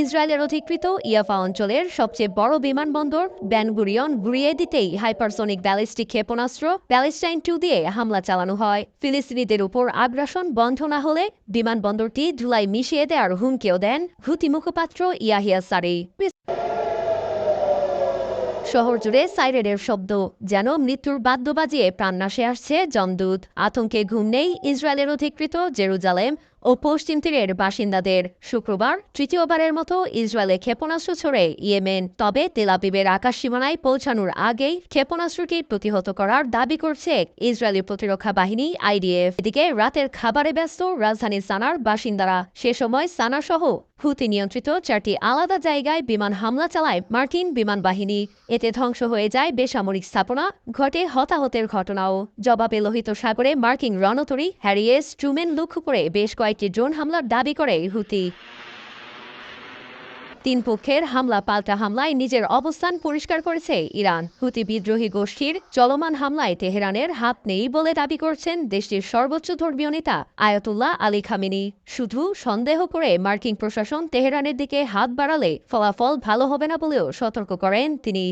ইসরায়েলের অধিকৃত ইয়াফা অঞ্চলের সবচেয়ে বড় বিমানবন্দর ব্যানগুরিয়ন ঘুরিয়ে দিতেই হাইপারসনিক ব্যালিস্টিক ক্ষেপণাস্ত্র ব্যালিস্টাইন টু দিয়ে হামলা চালানো হয়। ফিলিস্তিনিদের উপর আগ্রাসন বন্ধ না হলে বিমানবন্দরটি ধুলাই মিশিয়ে দেওয়ার হুমকিও দেন হুতি মুখপাত্র ইয়াহিয়া সারি। শহর জুড়ে সাইরেনের শব্দ, যেন মৃত্যুর বাদ্য বাজিয়ে প্রাণনাশে আসছে জমদূত আতঙ্কে ঘুম নেই ইসরায়েলের অধিকৃত জেরুজালেম ও পশ্চিম তীরের বাসিন্দাদের। শুক্রবার তৃতীয়বারের মতো ইসরায়েলে ক্ষেপণাস্ত্র ছড়ে ইয়েমেন, তবে তেলাপিবের আকাশ সীমানায় পৌঁছানোর আগেই ক্ষেপণাস্ত্রটি প্রতিহত করার দাবি করছে ইসরায়েলি প্রতিরক্ষা বাহিনী আইডিএফ। এদিকে রাতের খাবারে ব্যস্ত রাজধানী সানার বাসিন্দারা, সে সময় সানা সহ হুতি নিয়ন্ত্রিত চারটি আলাদা জায়গায় বিমান হামলা চালায় মার্কিন বিমান বাহিনী। এতে ধ্বংস হয়ে যায় বেসামরিক স্থাপনা, ঘটে হতাহতের ঘটনাও। জবাবে লোহিত সাগরে মার্কিন রণতরী হ্যারিয়েস ট্রুমেন লক্ষ্য করে বেশ কয়েকটি ড্রোন হামলার দাবি করে হুতি। তিন পক্ষের হামলা, পাল্টা হামলায় নিজের অবস্থান পরিষ্কার করেছে ইরান। হুতি বিদ্রোহী গোষ্ঠীর চলমান হামলায় তেহরানের হাত নেই বলে দাবি করছেন দেশটির সর্বোচ্চ ধর্মীয় নেতা আয়াতুল্লাহ আলী খামিনি। শুধু সন্দেহ করে মার্কিন প্রশাসন তেহরানের দিকে হাত বাড়ালে ফলাফল ভালো হবে না বলেও সতর্ক করেন তিনি।